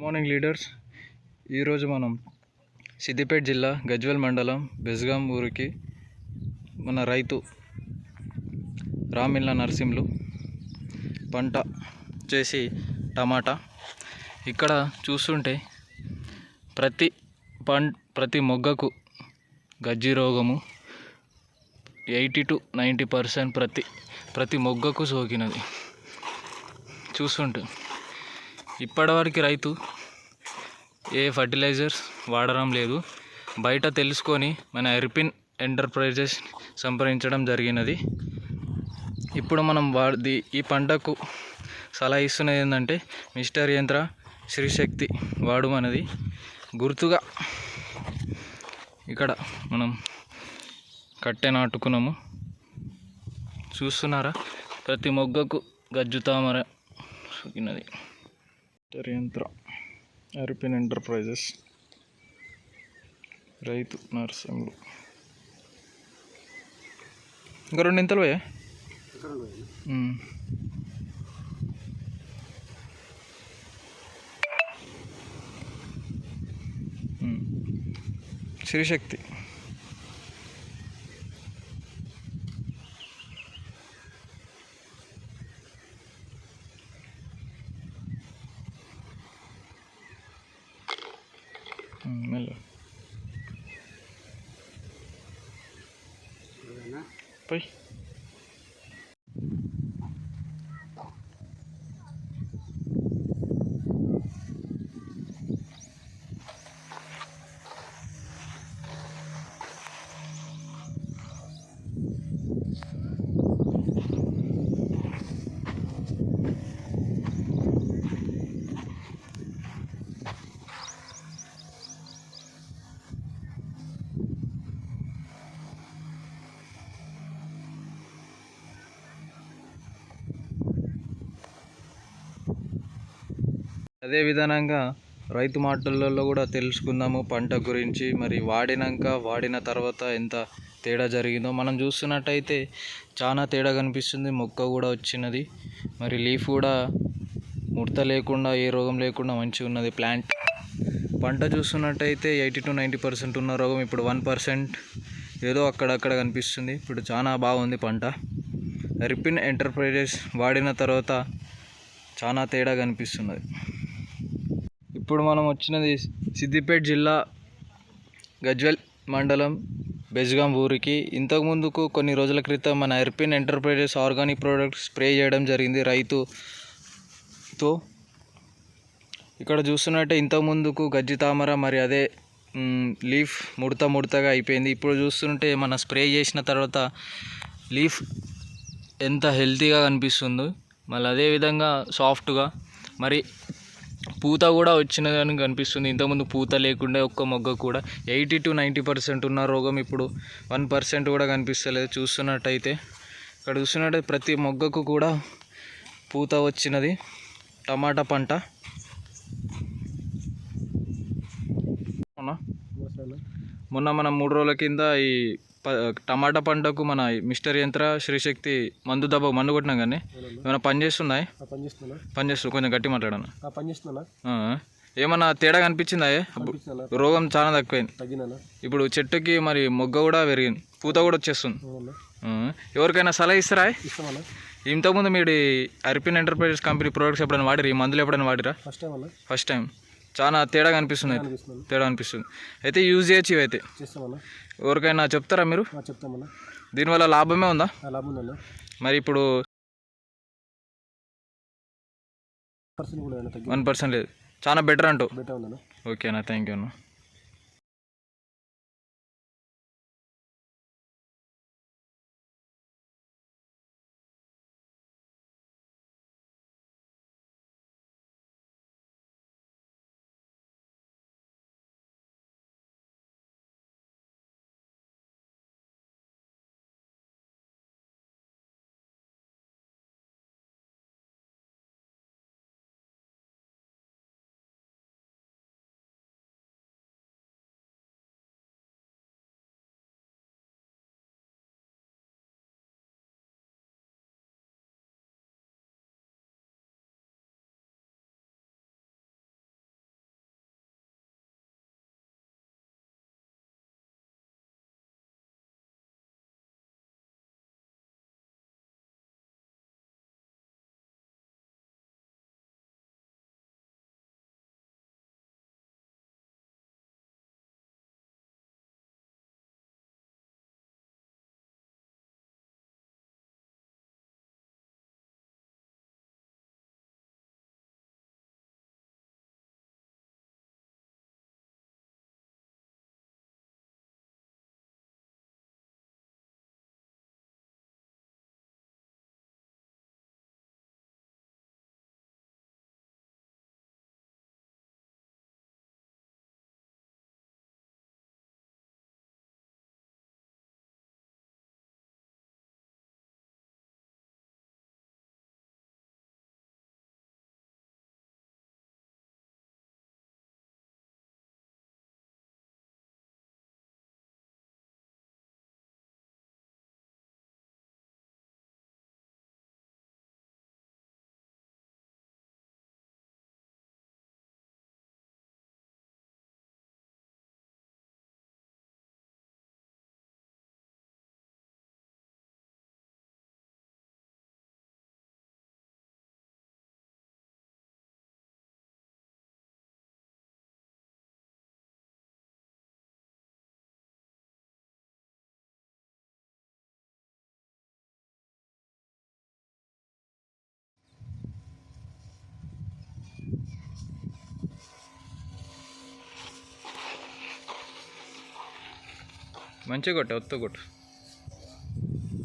Morning leaders ఈరోజు మనం సిద్దిపేట జిల్లా గజ్వెల్ మండలం బెస్గాం ఊరికి మన రైతు రామిల్ల నరసింహులు పంట చేసి టమాటా. ఇక్కడ చూస్తుంటే ప్రతి పం ప్రతి మొగ్గకు గజ్జి రోగము ఎయిటీ టు నైంటీ పర్సెంట్ ప్రతి ప్రతి మొగ్గకు సోకినది. చూస్తుంటే ఇప్పటివరకు రైతు ఏ ఫర్టిలైజర్స్ వాడడం లేదు. బయట తెలుసుకొని మన ఎర్పిన్ ఎంటర్ప్రైజెస్ సంప్రదించడం జరిగినది. ఇప్పుడు మనం వాడి ఈ పంటకు సలహా ఇస్తున్నది ఏంటంటే మిస్టర్ యంత్ర శ్రీశక్తి వాడుమన్నది గుర్తుగా ఇక్కడ మనం కట్టె నాటుకున్నాము. చూస్తున్నారా? ప్రతి మొగ్గకు గజ్జు తామర సోకినది మిస్టర్ యంత్ర ఎంటర్ప్రైజెస్. రైతు నర్సింగ్లు ఇంకా రెండు ఇంతలు పోయా? Sri Shakti. Hmm, malo. Wala na. Poy. అదే విధంగా రైతు మాటలలో కూడా తెలుసుకుందాము పంట గురించి. మరి వాడినాక వాడిన తర్వాత ఎంత తేడా జరిగిందో. మనం చూస్తున్నట్టయితే చాలా తేడా కనిపిస్తుంది. మొక్క కూడా వచ్చినది. మరి లీఫ్ కూడా ముడత లేకుండా ఏ రోగం లేకుండా మంచిగా ఉన్నది. ప్లాంట్ పంట చూస్తున్నట్టయితే ఎయిటీ టు నైంటీ పర్సెంట్ ఉన్న రోగం ఇప్పుడు వన్ పర్సెంట్ ఏదో అక్కడక్కడ కనిపిస్తుంది. ఇప్పుడు చాలా బాగుంది పంట. రిపిన్ ఎంటర్ప్రైజెస్ వాడిన తర్వాత చాలా తేడా కనిపిస్తున్నది. ఇప్పుడు మనం వచ్చినది సిద్దిపేట జిల్లా గజ్వెల్ మండలం బెజ్గాం ఊరికి. ఇంతకు ముందుకు కొన్ని రోజుల క్రితం మన ఎర్పిన్ ఎంటర్ప్రైజెస్ ఆర్గానిక్ ప్రోడక్ట్స్ స్ప్రే చేయడం జరిగింది రైతుతో. ఇక్కడ చూస్తున్నట్టే ఇంతకు ముందుకు గజ్జి తామర మరి అదే లీఫ్ ముడత ముడతగా అయిపోయింది. ఇప్పుడు చూస్తుంటే మన స్ప్రే చేసిన తర్వాత లీఫ్ ఎంత హెల్తీగా కనిపిస్తుందో మళ్ళీ అదే విధంగా సాఫ్ట్గా. మరి పూత కూడా వచ్చినదని కనిపిస్తుంది. ఇంతకుముందు పూత లేకుండా ఒక్క మొగ్గ కూడా ఎయిటీ టు నైంటీ పర్సెంట్ ఉన్న రోగం ఇప్పుడు వన్ పర్సెంట్ కూడా కనిపిస్తలేదు చూస్తున్నట్టయితే. ఇక్కడ చూస్తున్నట్టయితే ప్రతి మొగ్గకు కూడా పూత వచ్చినది. టమాటా పంట? మొన్న మనం మూడు రోజుల కింద ఈ టమాటా పంటకు మన మిస్టర్ యంత్ర శ్రీశక్తి మందు దెబ్బ మందు కొట్టినాం కానీ ఏమైనా పని చేస్తుందా పని చేస్తూ కొంచెం గట్టి మాట్లాడను? ఏమన్నా తేడా కనిపించిందా? రోగం చాలా తక్కువైంది. ఇప్పుడు చెట్టుకి మరి మొగ్గ కూడా పెరిగింది పూత కూడా వచ్చేస్తుంది. ఎవరికైనా సలహా ఇస్తారా? ఇంతకుముందు మీరు అర్పిన్ ఎంటర్ప్రైజెస్ కంపెనీ ప్రోడక్ట్స్ ఎప్పుడైనా వాడిరా ఈ మందులు ఎప్పుడైనా వాడిరా ఫస్ట్ టైం చాలా తేడా కనిపిస్తుంది. తేడా అనిపిస్తుంది. అయితే యూజ్ చేయొచ్చు ఇవైతే. ఎవరికైనా చెప్తారా మీరు? చెప్తామన్నా. దీనివల్ల లాభమే ఉందా? లాభం ఉందన్నా. మరి ఇప్పుడు వన్ పర్సెంట్ లేదు. చాలా బెటర్ అంటూ. బెటర్ ఉందన్నా. ఓకేనా థ్యాంక్ యూ అన్న. మంచిగా కొట్టు ఒత్తు కొట్టు.